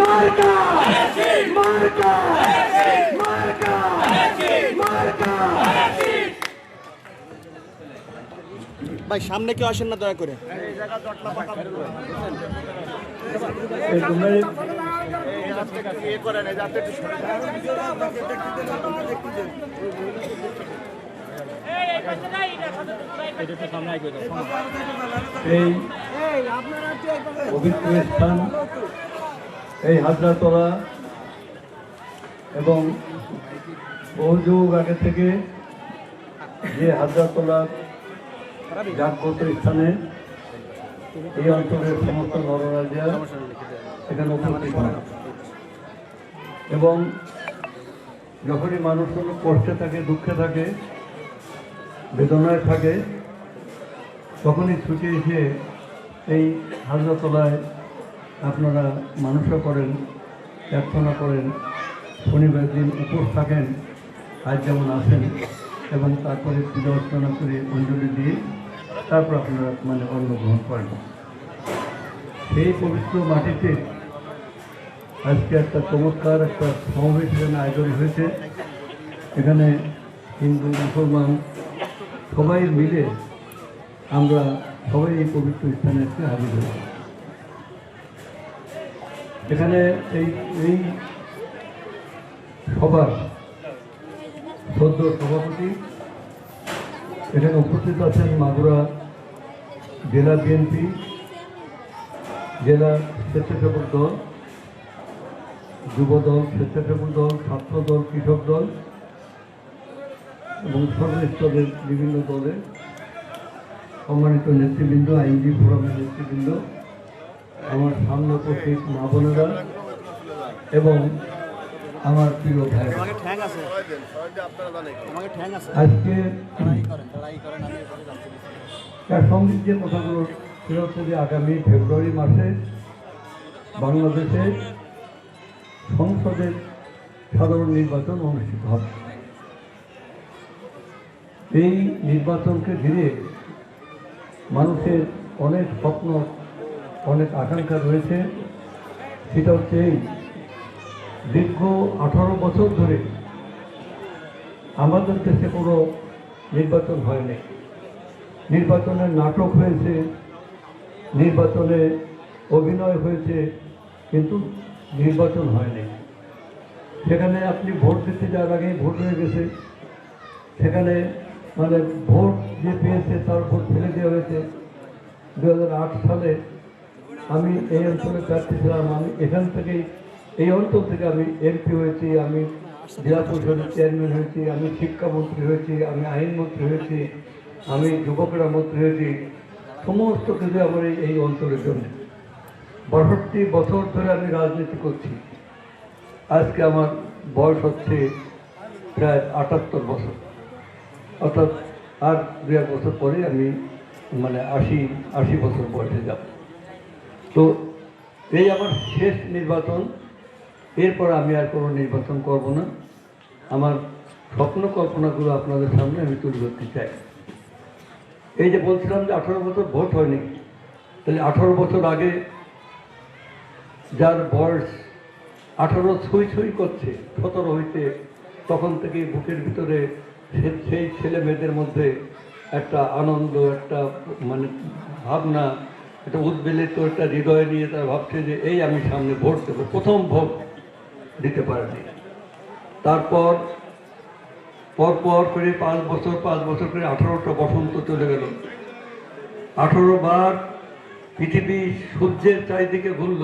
মার্কা মার্কা মার্কা মার্কা ভাই সামনে কেউ আসেন না দয়া করে। এই পবিত্র স্থান এই হাজরাতলা এবং বহু যুগ আগে থেকে যে হাজরাতলা জাগ্রত স্থানে এই অঞ্চলের সমস্ত নররাজা এখানে উপস্থিত হয় এবং যখনই মানুষ কোনো কষ্টে থাকে, দুঃখে থাকে, বেদনায় থাকে, তখনই ছুটে এসে এই হাজরাতলায় আপনারা মানুষও করেন, প্রার্থনা করেন, শনিবার দিন উপোস থাকেন, আজ যেমন আসেন এবং তারপরে পূজা অর্চনা করে অঞ্জলি দিয়ে তারপর আপনারা মানে অন্ন গ্রহণ করেন। সেই পবিত্র মাটিতে আজকে একটা চমৎকার একটা সমাবেশ এখানে আয়োজন হয়েছে। এখানে হিন্দু, মুসলমান সবাই মিলে আমরা সবাই এই পবিত্র স্থানে আজকে হাজির হয়েছি। এখানে এই এই সভার সদ্য সভাপতি, এখানে উপস্থিত আছেন মাগুরা জেলা বিএনপি, জেলা স্বেচ্ছাসেবক দল, যুব দল, স্বেচ্ছাসেবক দল, ছাত্র দল, কৃষক দল এবং সর্বস্তরের বিভিন্ন দলে সম্মানিত নেতৃবৃন্দ, আইনজীবী ফোরামের নেতৃবৃন্দ। আমার সামনে উপস্থিত মা বোনেরা এবং আমার প্রিয় ভাই আজকে লড়াই করেন লড়াই করেন আমি এভাবে জানতে চাই। তার সঙ্গে যে কথাগুলো হচ্ছে যে আগামী ফেব্রুয়ারি মাসে বাংলাদেশে সংসদের সাধারণ নির্বাচন অনুষ্ঠিত হবে। এই নির্বাচনকে ঘিরে মানুষের অনেক স্বপ্ন অনেক আকাঙ্ক্ষা রয়েছে। সেটা হচ্ছে এই দীর্ঘ আঠারো বছর ধরে আমাদের দেশে কোনো নির্বাচন হয়নি নির্বাচনের নাটক হয়েছে, নির্বাচনে অভিনয় হয়েছে, কিন্তু নির্বাচন হয়নি সেখানে আপনি ভোট দিতে যাওয়ার আগেই ভোট হয়ে গেছে। সেখানে মানে ভোট যে পেয়েছে তার ভোট ফেলে দেওয়া হয়েছে। দু হাজার আট সালে আমি এই অঞ্চলে প্রার্থী ছিলাম। আমি এখান থেকেই, এই অঞ্চল থেকে আমি এমপি হয়েছি, আমি জেলা পরিষদের চেয়ারম্যান হয়েছি, আমি শিক্ষামন্ত্রী হয়েছি, আমি আইনমন্ত্রী হয়েছি, আমি যুবকরা মন্ত্রী হয়েছি। সমস্ত কিছু আমার এই- এই অঞ্চলের জন্য। বাষট্টি বছর ধরে আমি রাজনীতি করছি। আজকে আমার বয়স হচ্ছে প্রায় আটাত্তর বছর। অর্থাৎ আর দু এক বছর পরে আমি মানে আশি আশি বছর বয়সে যাব। তো এই আমার শেষ নির্বাচন, এরপর আমি আর কোনো নির্বাচন করব না। আমার স্বপ্ন কল্পনাগুলো আপনাদের সামনে আমি তুলে ধরতে চাই। এই যে বলছিলাম যে আঠারো বছর ভোট হয়নি, তাহলে আঠারো বছর আগে যার বয়স আঠারো ছুঁই ছুঁই করছে, সতেরো হইতে, তখন থেকেই বুকের ভিতরে সেই ছেলে মেয়েদের মধ্যে একটা আনন্দ, একটা মানে ভাবনা একটা উদ্বেলিত, একটা হৃদয় নিয়ে তারা ভাবছে যে এই আমি সামনে ভোট দেবো। প্রথম ভোট দিতে পারেনি। তারপর পর পর করে পাঁচ বছর পাঁচ বছর করে আঠারোটা বসন্ত চলে গেল। আঠারো বার পৃথিবী সূর্যের চারিদিকে ঘুরল,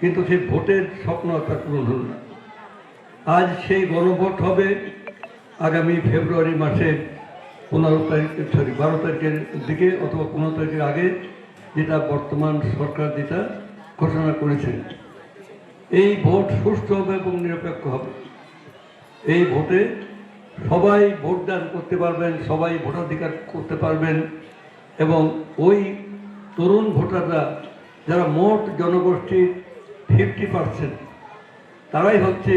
কিন্তু সেই ভোটের স্বপ্ন তার পূরণ হল না। আজ সেই গণভোট হবে আগামী ফেব্রুয়ারি মাসে পনেরো তারিখ সরি, বারো তারিখের দিকে অথবা পনেরো তারিখের আগে যেটা বর্তমান সরকার যেটা ঘোষণা করেছে। এই ভোট সুষ্ঠু হবে এবং নিরপেক্ষ হবে। এই ভোটে সবাই ভোটদান করতে পারবেন, সবাই ভোটাধিকার করতে পারবেন এবং ওই তরুণ ভোটাররা যারা মোট জনগোষ্ঠীর ফিফটি পার্সেন্ট, তারাই হচ্ছে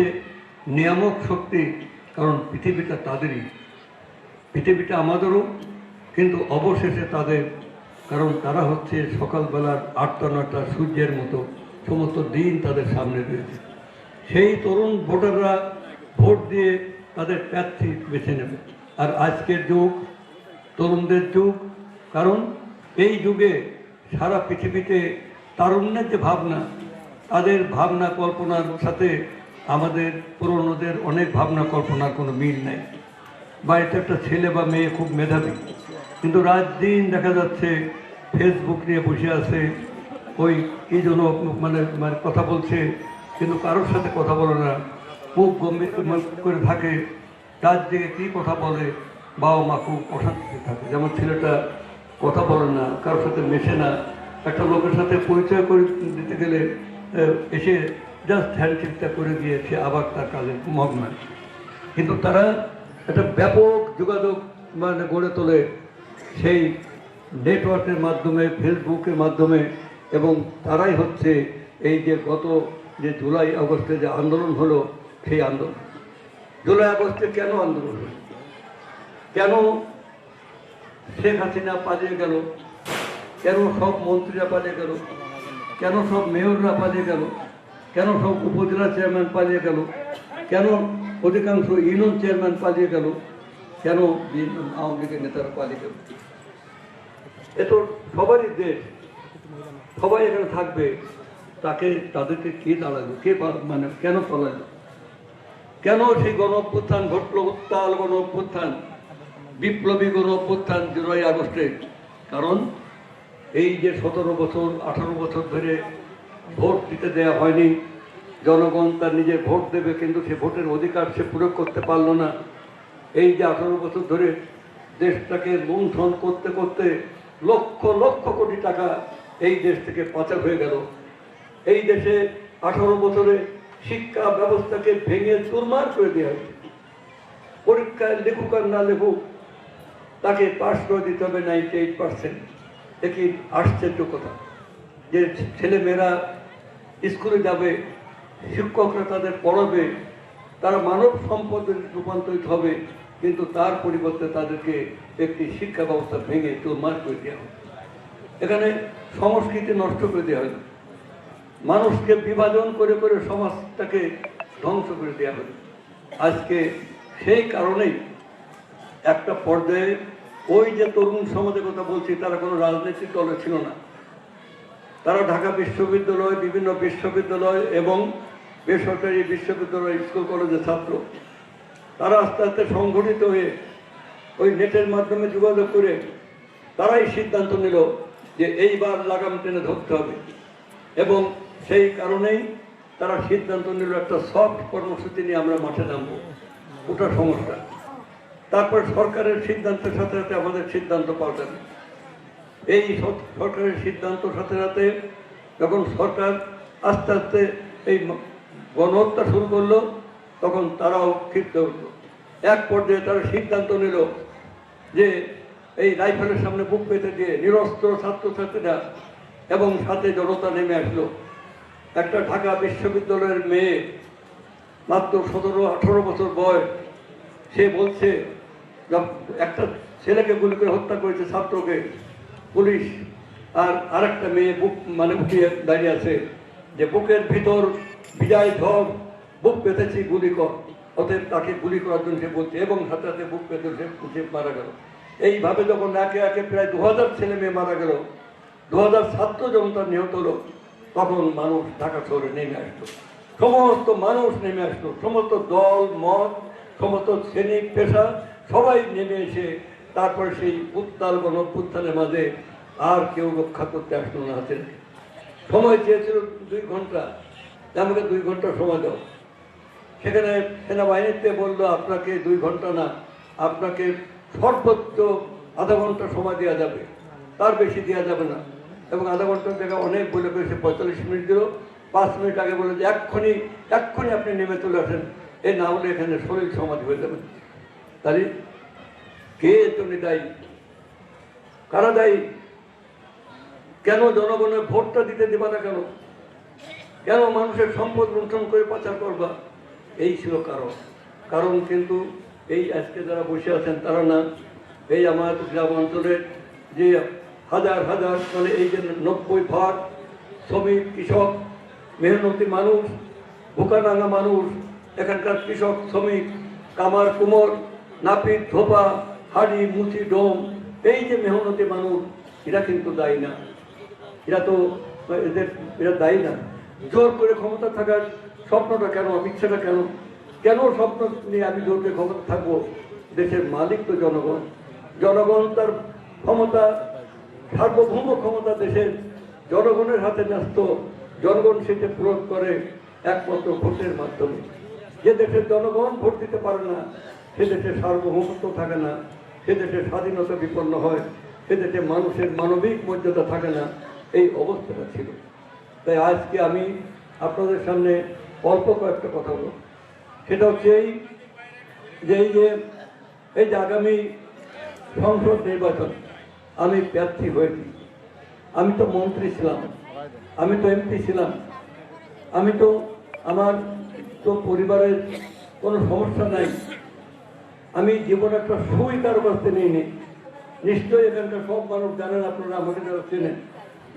নিয়ামক শক্তি, কারণ পৃথিবীটা তাদেরই। পৃথিবীটা আমাদেরও, কিন্তু অবশেষে তাদের কারণ তারা হচ্ছে সকালবেলার আটটা নটা সূর্যের মতো সমস্ত দিন তাদের সামনে রয়েছে। সেই তরুণ ভোটাররা ভোট দিয়ে তাদের প্রার্থী বেছে নেবে। আর আজকের যুগ, তরুণদের যুগ, কারণ এই যুগে সারা পৃথিবীতে তারুণ্যের যে ভাবনা, তাদের ভাবনা কল্পনার সাথে আমাদের পুরনোদের অনেক ভাবনা কল্পনার কোনো মিল নেই। বাড়িতে একটা ছেলে বা মেয়ে খুব মেধাবী। কিন্তু রাত দিন দেখা যাচ্ছে ফেসবুক নিয়ে বসে আছে, ওই কি জন্য মানে মানে কথা বলছে, কিন্তু কারোর সাথে কথা বলে না। খুব গম্ভীর করে থাকে, তার দিকে কী কথা বলে, বাবা মা খুব অশান্তিতে থাকে। যেমন ছেলেটা কথা বলে না, কারোর সাথে মেশে না। একটা লোকের সাথে পরিচয় করে দিতে গেলে এসে জাস্ট হ্যান্ডশেকটা করে দিয়ে সে আবার তার কাজে মগ্ন। কিন্তু তারা একটা ব্যাপক যোগাযোগ মানে গড়ে তোলে সেই নেটওয়ার্কের মাধ্যমে, ফেসবুকের মাধ্যমে এবং তারাই হচ্ছে এই যে গত যে জুলাই, আগস্টে যে আন্দোলন হলো, সেই আন্দোলন। জুলাই, আগস্টে কেন আন্দোলন হলো? কেন শেখ হাসিনা পালিয়ে গেল? কেন সব মন্ত্রীরা পালিয়ে গেল? কেন সব মেয়ররা পালিয়ে গেল? কেন সব উপজেলা চেয়ারম্যান পালিয়ে গেল? কেন অধিকাংশ ইউনিয়ন চেয়ারম্যান পালিয়ে গেল? কেন আওয়ামী লীগের নেতারা পালিয়ে গেল? এ তো সবারই দেশ। সবাই এখানে থাকবে। তাকে, তাদেরকে কে দাঁড়াল কে মানে কেন পালালো কেন সেই গণ অভ্যুত্থান ঘটলো? উত্তাল গণ অভ্যুত্থান বিপ্লবী গণ অভ্যুত্থান জুলাই আগস্টে। কারণ এই যে সতেরো বছর, আঠারো বছর ধরে ভোট দিতে দেওয়া হয়নি। জনগণ তার নিজের ভোট দেবে, কিন্তু সে ভোটের অধিকার সে প্রয়োগ করতে পারল না। এই যে আঠারো বছর ধরে দেশটাকে লুণ্ঠন করতে করতে লক্ষ লক্ষ কোটি টাকা এই দেশ থেকে পাচার হয়ে গেল। এই দেশে আঠারো বছরে শিক্ষা ব্যবস্থাকে ভেঙে চুরমার করে দেওয়া হয়েছে। পরীক্ষায় লেখুক আর না লেখুক, তাকে পাস করে দিতে হবে নাইনটি এইট পার্সেন্ট একই আশ্চর্য কথা। যে ছেলেমেয়েরা স্কুলে যাবে, শিক্ষকরা তাদের পড়াবে, তারা মানব সম্পদে রূপান্তরিত হবে কিন্তু তার পরিবর্তে তাদেরকে একটি শিক্ষা ব্যবস্থা ভেঙে চুরমার করে দেওয়া হয় এখানে সংস্কৃতি নষ্ট করে দেওয়া হয় মানুষকে বিভাজন করে করে সমাজটাকে ধ্বংস করে দেওয়া হয় আজকে সেই কারণেই একটা পর্যায়ে ওই যে তরুণ সমাজের কথা বলছি, তারা কোনো রাজনৈতিক দলে ছিল না। তারা ঢাকা বিশ্ববিদ্যালয়, বিভিন্ন বিশ্ববিদ্যালয় এবং বেসরকারি বিশ্ববিদ্যালয়, স্কুল, কলেজের ছাত্র। তারা আস্তে আস্তে সংগঠিত হয়ে ওই নেটের মাধ্যমে যোগাযোগ করে তারাই সিদ্ধান্ত নিল যে এইবার লাগাম টেনে ধরতে হবে। এবং সেই কারণেই তারা সিদ্ধান্ত নিল একটা সফট কর্মসূচি নিয়ে আমরা মাঠে নামবো। ওটা সমস্যা। তারপর সরকারের সিদ্ধান্তের সাথে সাথে আমাদের সিদ্ধান্ত পাল্টাবে এই সরকারের সিদ্ধান্ত সাথে সাথে যখন সরকার আস্তে আস্তে এই গণহত্যা শুরু করল তখন তারাও ক্ষিপ্ত উঠল এক পর্যায়ে তারা সিদ্ধান্ত নিল যে এই রাইফেলের সামনে বুক পেতে দিয়ে নিরস্ত্র ছাত্রছাত্রীরা এবং সাথে জনতা নেমে আসলো। একটা ঢাকা বিশ্ববিদ্যালয়ের মেয়ে, মাত্র সতেরো, আঠারো বছর বয়স, সে বলছে একটা ছেলেকে গুলি করে হত্যা করেছে ছাত্রকে, পুলিশ আর আরেকটা মেয়ে বুক মানে উঠিয়ে দাঁড়িয়ে আছে, যে বুকের ভিতর বিজয় ঝড় বুক পেতেছি, গুলি কর। অতএব তাকে গুলি করার জন্য সে বলছে এবং সাথে সাথে বুক পেতে সে সে মারা গেল। এইভাবে যখন একে একে প্রায় দু হাজার ছেলে মেয়ে মারা গেল দু হাজার ছাত্র যখন তার নিহত হলো, তখন মানুষ ঢাকা শহরে নেমে আসতো সমস্ত মানুষ নেমে আসতো সমস্ত দল, মত, সমস্ত শ্রেণি, পেশা, সবাই নেমে এসে তারপর সেই উত্তাল গণ উত্থানের মাঝে আর কেউ রক্ষা করতে আসলো না হাতে। সময় চেয়েছিল দুই ঘণ্টা। আমাকে দুই ঘণ্টা সময় দাও। সেখানে সেনাবাহিনীতে বলল, আপনাকে দুই ঘণ্টা না, আপনাকে সর্বোচ্চ আধা ঘণ্টা সময় দেওয়া যাবে। তার বেশি দেওয়া যাবে না। এবং আধা ঘণ্টার জায়গায় অনেক বলে পেয়েছে পঁয়তাল্লিশ মিনিট দিল। পাঁচ মিনিট আগে বলে যে, এক্ষুনি এক্ষুনি আপনি নেমে চলে আসেন। এ না হলে এখানে শরীর সমাজ হয়ে যাবে। তাহলে কে তুমি দায়ী? কারা দায়ী? কেন জনগণের ভোটটা দিতে দেবা না কেন? কেন মানুষের সম্পদ লুণ্ঠন করে পাচার করবা? এই ছিল কারণ। কারণ কিন্তু এই আজকে যারা বসে আছেন তারা না, এই আমার গ্রাম অঞ্চলের যে হাজার হাজার মানে এই যে নব্বই ভাগ শ্রমিক, কৃষক, মেহনতি মানুষ, বুকানাঙ্গা মানুষ, এখানকার কৃষক, শ্রমিক, কামার, কুমোর, নাপিত, ধোপা, হাড়ি, মুচি, ডোম, এই যে মেহনতি মানুষ, এরা কিন্তু দায়ী না। এরা তো এদের, এরা দায়ী না। জোর করে ক্ষমতা থাকার স্বপ্নটা কেন ইচ্ছাটা কেন? কেন স্বপ্ন নিয়ে আমি জোর ক্ষমতা থাকব? দেশের মালিক তো জনগণ। জনগণ তার ক্ষমতা, সার্বভৌম ক্ষমতা দেশের জনগণের হাতে ন্যস্ত। জনগণ সেটা প্রয়োগ করে একমাত্র ভোটের মাধ্যমে। যে দেশের জনগণ ভোট দিতে পারে না, সে দেশে সার্বভৌমত্ব থাকে না। সে দেশে স্বাধীনতা বিপন্ন হয়। সে দেশে মানুষের মানবিক মর্যাদা থাকে না। এই অবস্থাটা ছিল। তাই আজকে আমি আপনাদের সামনে অল্প কয়েকটা কথা বলব। সেটা হচ্ছে এই যে এই যে এই যে আগামী সংসদ নির্বাচন, আমি প্রার্থী হয়েছি। আমি তো মন্ত্রী ছিলাম, আমি তো এমপি ছিলাম, আমি তো আমার তো পরিবারের কোনো সমস্যা নাই। আমি জীবনে একটা সুই কারও কাছ থেকে নিইনি। নিশ্চয়ই এখানকার সব মানুষ জানেন, আপনারা আমাকে যারা চেনেন।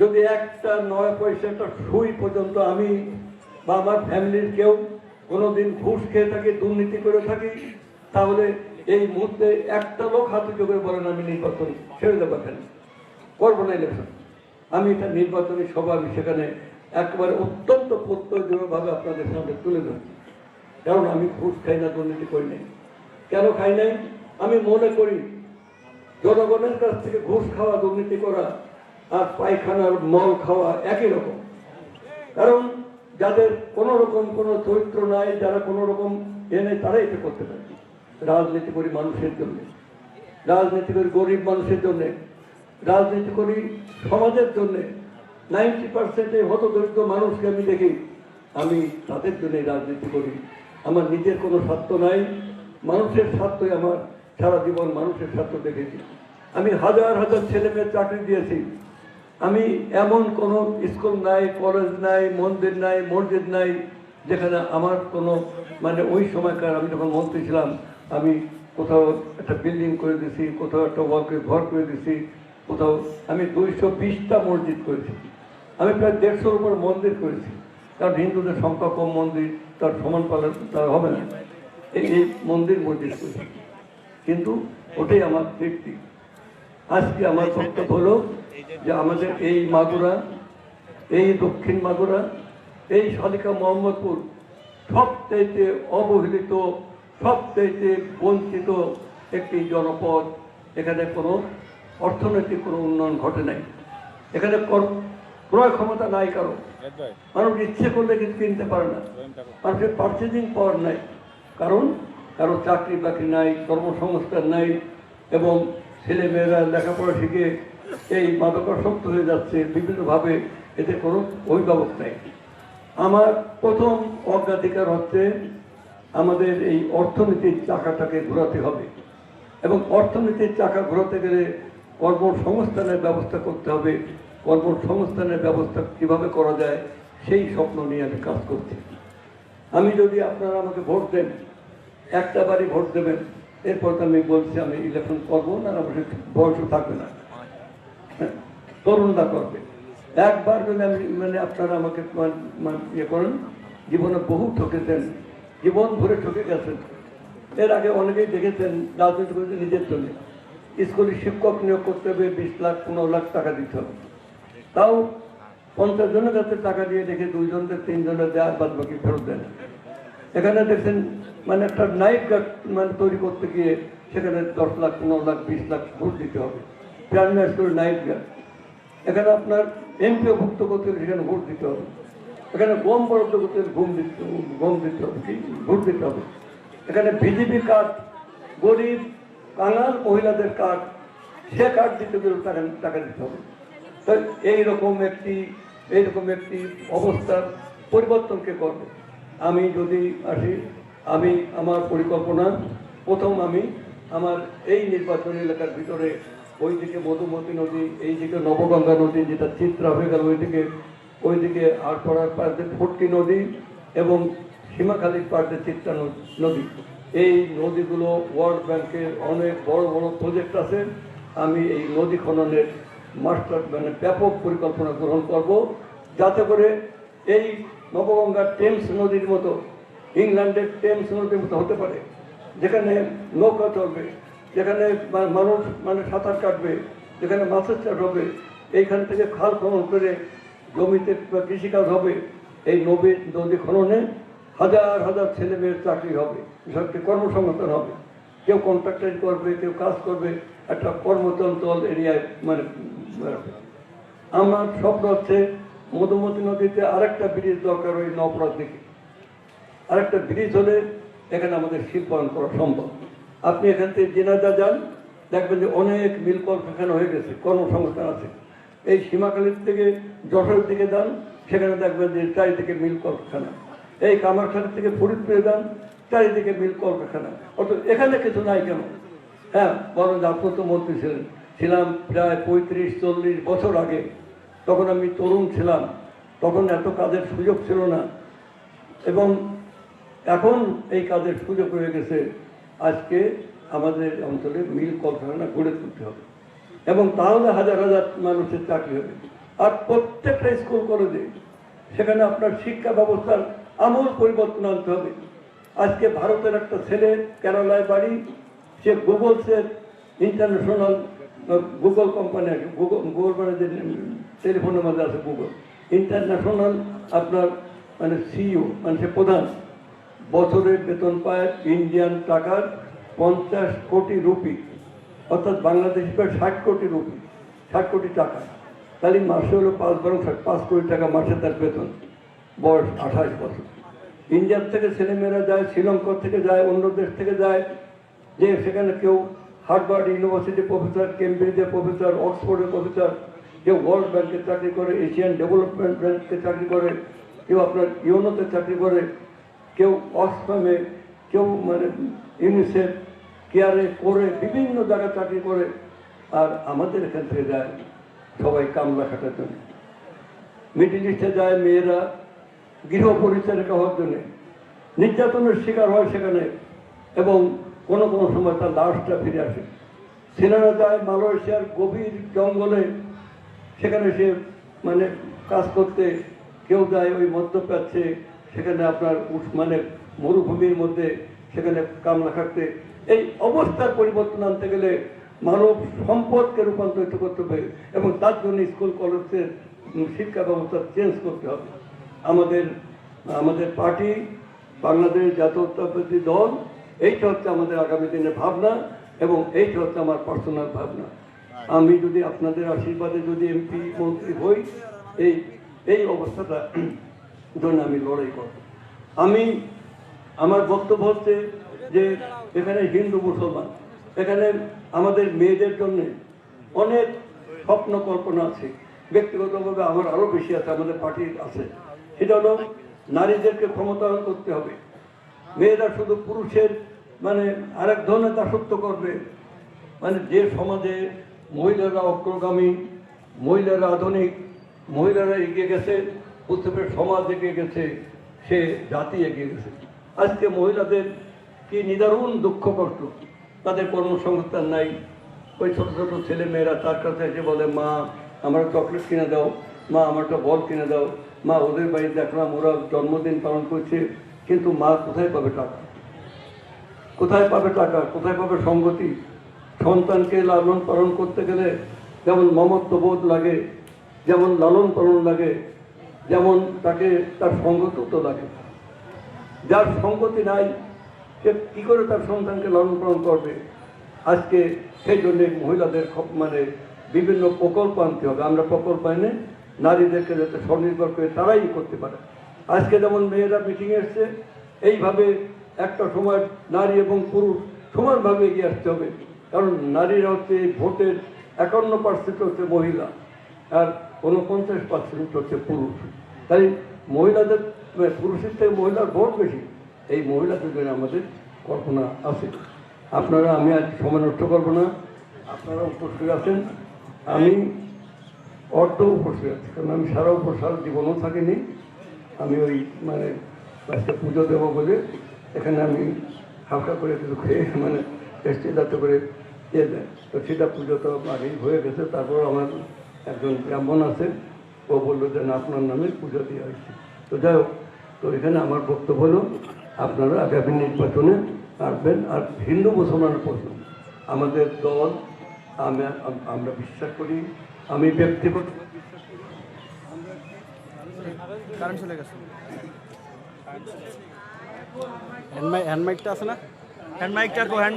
যদি একটা নয় পয়সা, একটা সুই পর্যন্ত আমি বা আমার ফ্যামিলির কেউ কোনোদিন ঘুষ খেয়ে থাকি, দুর্নীতি করে থাকি, তাহলে এই মুহূর্তে একটা লোক হাতে চোখে বলেন, আমি নির্বাচন ছেড়ে দেবো কেন করব না ইলেকশন। আমি এটা নির্বাচনী সভা, আমি সেখানে একবারে অত্যন্ত প্রত্যয়ভাবে আপনাদের সামনে তুলে ধরছি। কারণ আমি ঘুষ খাই না, দুর্নীতি করি নাই। কেন খাই নাই? আমি মনে করি, জনগণের কাছ থেকে ঘুষ খাওয়া, দুর্নীতি করা আর পায়খানার মল খাওয়া একই রকম। কারণ যাদের কোনো রকম কোনো চরিত্র নাই, যারা কোনো রকম এ নেই, তারাই এটা করতে পারে। রাজনীতি করি মানুষের জন্য রাজনীতি করি গরিব মানুষের জন্য রাজনীতি করি সমাজের জন্য। নাইনটি পার্সেন্টে হতদরিদ্র মানুষকে আমি দেখি, আমি তাদের জন্যই রাজনীতি করি। আমার নিজের কোনো স্বার্থ নাই, মানুষের স্বার্থই আমার সারা জীবন মানুষের স্বার্থ দেখেছি। আমি হাজার হাজার ছেলে মেয়ের চাকরি দিয়েছি আমি এমন কোনো স্কুল নাই, কলেজ নাই, মন্দির নাই, মসজিদ নাই, যেখানে আমার কোনো মানে ওই সময়কার আমি যখন মন্ত্রী ছিলাম, আমি কোথাও একটা বিল্ডিং করে দিছি, কোথাও একটা ওয়ার্কের ঘর করে দিছি, কোথাও আমি দুইশো বিশটা মসজিদ করেছি। আমি প্রায় দেড়শোর উপর মন্দির করেছি। কারণ হিন্দুদের সংখ্যা কম মন্দির, তার সমান পালন তার হবে না। এই মন্দির মসজিদ করেছি। কিন্তু ওটাই আমার তৃপ্তি আজকে আমার বক্তব্য হলো যে আমাদের এই মাগুরা, এই দক্ষিণ মাগুরা, এই শালিকা মোহাম্মদপুর সবচাইতে অবহেলিত, সবচাইতে বঞ্চিত একটি জনপদ। এখানে কোনো অর্থনৈতিক কোনো উন্নয়ন ঘটে নাই। এখানে কর- ক্রয় ক্ষমতা নাই কারও। মানুষ ইচ্ছে করলে কিন্তু কিনতে পারে না। মানুষের পার্চেজিং পাওয়ার নাই। কারণ কারও চাকরি বাকরি নাই, কর্মসংস্থান নাই এবং ছেলে মেয়েরা লেখাপড়া শিখে এই মাদকাসক্ত হয়ে যাচ্ছে, বিভিন্নভাবে এতে কোনো অভিভাবক নেই। আমার প্রথম অগ্রাধিকার হচ্ছে আমাদের এই অর্থনীতির চাকাটাকে ঘোরাতে হবে এবং অর্থনীতির চাকা ঘোরাতে গেলে কর্মসংস্থানের ব্যবস্থা করতে হবে। কর্মসংস্থানের ব্যবস্থা কীভাবে করা যায় সেই স্বপ্ন নিয়ে আমি কাজ করছি। আমি যদি আপনারা আমাকে ভোট দেন, একটা বাড়ি ভোট দেবেন এরপর তো আমি বলছি আমি ইলেকশন করব না আমার বয়সও থাকবে না। হ্যাঁ, তরুণরা করবে। একবার যদি আমি মানে আপনারা আমাকে ইয়ে করেন জীবনে বহু ঠকেছেন জীবন ভরে ঠকে গেছেন। এর আগে অনেকেই দেখেছেন রাজনীতি করেছে নিজের জন্য। স্কুলে শিক্ষক নিয়োগ করতে হবে বিশ লাখ পনেরো লাখ টাকা দিতে হবে। তাও পঞ্চাশ জনের কাছে টাকা দিয়ে দেখে দুইজনদের তিনজনের দেয় বাদ বাকি ফেরত দেন এখানে দেখছেন মানে একটা নাইট গার্ড মানে তৈরি করতে গিয়ে সেখানে দশ লাখ, পনেরো লাখ, বিশ লাখ ঘুষ দিতে হবে। প্রাইমারি স্কুল নাইট গার্ড এখানে আপনার এমপিও ভুক্ত করতে গেলে সেখানে ভোট দিতে হবে। এখানে গম বরাদ্দ করতে গেলে ঘুম দিতে গম দিতে হবে, কি? ভোট দিতে হবে। এখানে বিজেপি কার্ড, গরিব, কাঙাল মহিলাদের কার্ড, সে কার্ড দিতে গেলে টাকা টাকা দিতে হবে। তো এইরকম একটি এইরকম একটি অবস্থার পরিবর্তনকে করবে। আমি যদি আসি আমি, আমার পরিকল্পনা, প্রথম আমি আমার এই নির্বাচনী এলাকার ভিতরে ওইদিকে মধুমতি নদী, এইদিকে নবগঙ্গা নদী যেটা চিত্রা হয়ে গেল, ওইদিকে ওইদিকে আটপাড়ার পাশে ফটকি নদী এবং সীমাখালীর পাশে চিত্রা নদী। এই নদীগুলো ওয়ার্ল্ড ব্যাংকের অনেক বড় বড় প্রজেক্ট আছে। আমি এই নদী খননের মাস্টার মানে ব্যাপক পরিকল্পনা গ্রহণ করব। যাতে করে এই নবগঙ্গার টেমস নদীর মতো ইংল্যান্ডের টেমস নদীর মতো হতে পারে। যেখানে নৌকা চলবে, যেখানে মানুষ মানে সাঁতার কাটবে, যেখানে মাছের চাষ হবে, এইখান থেকে খাল খনন করে জমিতে কৃষিকাজ হবে, এই নদী নদী খননে হাজার হাজার ছেলে মেয়ের চাকরি হবে সবকে কর্মসংস্থান হবে। কেউ কন্ট্রাক্টারি করবে, কেউ কাজ করবে, একটা কর্মচঞ্চল এরিয়ায় মানে আমার স্বপ্ন হচ্ছে মধুমতি নদীতে আরেকটা ব্রিজ দরকার ওই নপরার দিকে। আরেকটা ব্রিজ হলে, এখানে আমাদের শিল্পায়ন করা সম্ভব। আপনি এখান থেকে জেনাদা যান, দেখবেন যে অনেক মিল কলকারখানা হয়ে গেছে, কর্মসংস্থান আছে। এই সীমাকালীর থেকে যশোরের দিকে যান, সেখানে দেখবেন যে চারিদিকে মিল কলকারখানা এই কামারখানা থেকে ফরিদপুরে যান, চারিদিকে মিল কলকারখানা অর্থাৎ এখানে কিছু নাই কেন? হ্যাঁ বরং আপনি মন্ত্রী ছিলেন, ছিলাম প্রায় পঁয়ত্রিশ, চল্লিশ বছর আগে। তখন আমি তরুণ ছিলাম, তখন এত কাজের সুযোগ ছিল না। এবং এখন এই কাজের সুযোগ হয়ে গেছে। আজকে আমাদের অঞ্চলে মিল কলকারখানা গড়ে তুলতে হবে। এবং তাহলে হাজার হাজার মানুষের চাকরি হবে। আর প্রত্যেকটা স্কুল কলেজে সেখানে আপনার শিক্ষা ব্যবস্থার আমূল পরিবর্তন আনতে হবে। আজকে ভারতের একটা ছেলে কেরালায় বাড়ি, সে গুগলসের ইন্টারন্যাশনাল গুগল কোম্পানি আছে। গুগল গুগল মানে যে টেলিফোনের মধ্যে আছে গুগল ইন্টারন্যাশনাল আপনার মানে সিইও মানে সে প্রধান। বছরের বেতন পায় ইন্ডিয়ান টাকার পঞ্চাশ কোটি রুপি, অর্থাৎ বাংলাদেশ প্রায় ষাট কোটি রুপি, ষাট কোটি টাকা। তাহলে মাসে হলো পাঁচ বারো পাঁচ কোটি টাকা মাসে তার বেতন, বয়স আঠাশ বছর। ইন্ডিয়ার থেকে ছেলেমেয়েরা যায় শ্রীলঙ্কা থেকে যায়, অন্য দেশ থেকে যায়, যে সেখানে কেউ হার্ভার্ড ইউনিভার্সিটি প্রফেসর কেমব্রিজের প্রফেসর অক্সফোর্ডের প্রফেসর কেউ ওয়ার্ল্ড ব্যাংকে চাকরি করে এশিয়ান ডেভেলপমেন্ট ব্যাংকে চাকরি করে, কেউ আপনার ইউনোতে চাকরি করে কেউ অক্সফামে কেউ মানে ইউনিসেফ, কেয়ারে করে, বিভিন্ন জায়গায় চাকরি করে, আর আমাদের এখান থেকে যায় সবাই কামলা খাটার জন্য। মিডিল ইস্টে যায় মেয়েরা গৃহ পরিচারিকা হওয়ার জন্যে। নির্যাতনের শিকার হয় সেখানে এবং কোনো কোনো সময় তার লাশটা ফিরে আসে। ছেলেরা যায় মালয়েশিয়ার গভীর জঙ্গলে, সেখানে সে মানে কাজ করতে, কেউ যায় ওই মধ্যপ্রাচ্যে সেখানে আপনার মানে মরুভূমির মধ্যে সেখানে কামলা খাটতে এই অবস্থার পরিবর্তন আনতে গেলে মানব সম্পদকে রূপান্তরিত করতে হবে এবং তার জন্য স্কুল, কলেজের শিক্ষা ব্যবস্থা চেঞ্জ করতে হবে। আমাদের আমাদের পার্টি, বাংলাদেশ জাতীয়তাবাদী দল, এইটা হচ্ছে আমাদের আগামী দিনের ভাবনা এবং এইটা হচ্ছে আমার পার্সোনাল ভাবনা। আমি যদি আপনাদের আশীর্বাদে যদি এমপি মন্ত্রী হই, এই এই অবস্থাটা জন্য আমি লড়াই করব। আমি আমার বক্তব্য হচ্ছে যে এখানে হিন্দু মুসলমান, এখানে আমাদের মেয়েদের জন্য অনেক স্বপ্ন কল্পনা আছে। ব্যক্তিগতভাবে আমার আরও বেশি আছে, আমাদের পার্টির আছে। সেটা হলো নারীদেরকে ক্ষমতায়ন করতে হবে। মেয়েরা শুধু পুরুষের মানে আরেক ধরনের দাসত্ব করবে। মানে যে সমাজে মহিলারা অগ্রগামী, মহিলারা আধুনিক, মহিলারা এগিয়ে গেছে পেরে সমাজ এগিয়ে গেছে, সে জাতি এগিয়ে গেছে। আজকে মহিলাদের কি নিদারুণ দুঃখ কষ্ট, তাদের কর্মসংস্থান নাই। ওই ছোট ছোট ছেলে মেয়েরা তার কাছে এসে বলে, মা, আমার চকলেট কিনে দাও, মা আমার একটা বল কিনে দাও। মা, ওদের বাড়িতে দেখলাম ওরা জন্মদিন পালন করছে, কিন্তু মা কোথায় পাবে টাকা? কোথায় পাবে টাকা? কোথায় পাবে সঙ্গতি? সন্তানকে লালন পালন করতে গেলে যেমন মমত্ব বোধ লাগে, যেমন লালন পালন লাগে যেমন তাকে, তার সঙ্গত তো লাগে। যার সঙ্গতি নাই, সে কী করে তার সন্তানকে লালন পালন করবে? আজকে সেই জন্য মহিলাদের মানে বিভিন্ন প্রকল্প আনতে হবে। আমরা প্রকল্প এনে নারীদেরকে যাতে স্বনির্ভর করে তারাই করতে পারে। আজকে যেমন মেয়েরা মিটিং এসছে, এইভাবে একটা সময় নারী এবং পুরুষ সমানভাবে এগিয়ে আসতে হবে। কারণ নারীরা হচ্ছে ভোটের একান্ন পার্সেন্ট হচ্ছে মহিলা। আর উনপঞ্চাশ পার্সেন্ট হচ্ছে পুরুষ। তাই মহিলাদের মানে পুরুষের থেকে মহিলার ভোট বেশি, এই মহিলাদের জন্য আমাদের কল্পনা আছে। আপনারা, আমি আজ সময় নষ্ট করব না। আপনারা উপস্থিত আছেন। আমি অর্ধ উপস্থিত আছি, কারণ আমি সারা উপর সারা জীবনও থাকিনি। আমি ওই মানে আজকে পুজো দেবো বলে এখানে আমি হালকা করে কিছু খেয়ে মানে এসছি যাতে করে ইয়ে দেয়। তো সেটা পুজো তো আগেই হয়ে গেছে, তারপর আমার একজন ব্রাহ্মণ আছে ও বলল যে না আপনার নামে পুজো দেওয়া হয়েছে। তো যাই হোক তো এখানে আমার বক্তব্য হলো আপনারা আগামী নির্বাচনে আসবেন আর হিন্দু মুসলমানের প্রশ্ন। আমাদের দল আমরা আমরা বিশ্বাস করি আমি ব্যক্তিগত কারেন্ট চলে গেছে। হ্যান্ড হ্যান্ড মাইকটা আছে না? হ্যান্ড মাইকটা কো হ্যান্ড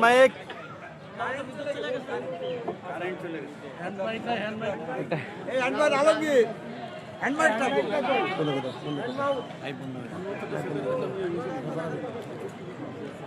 মাইক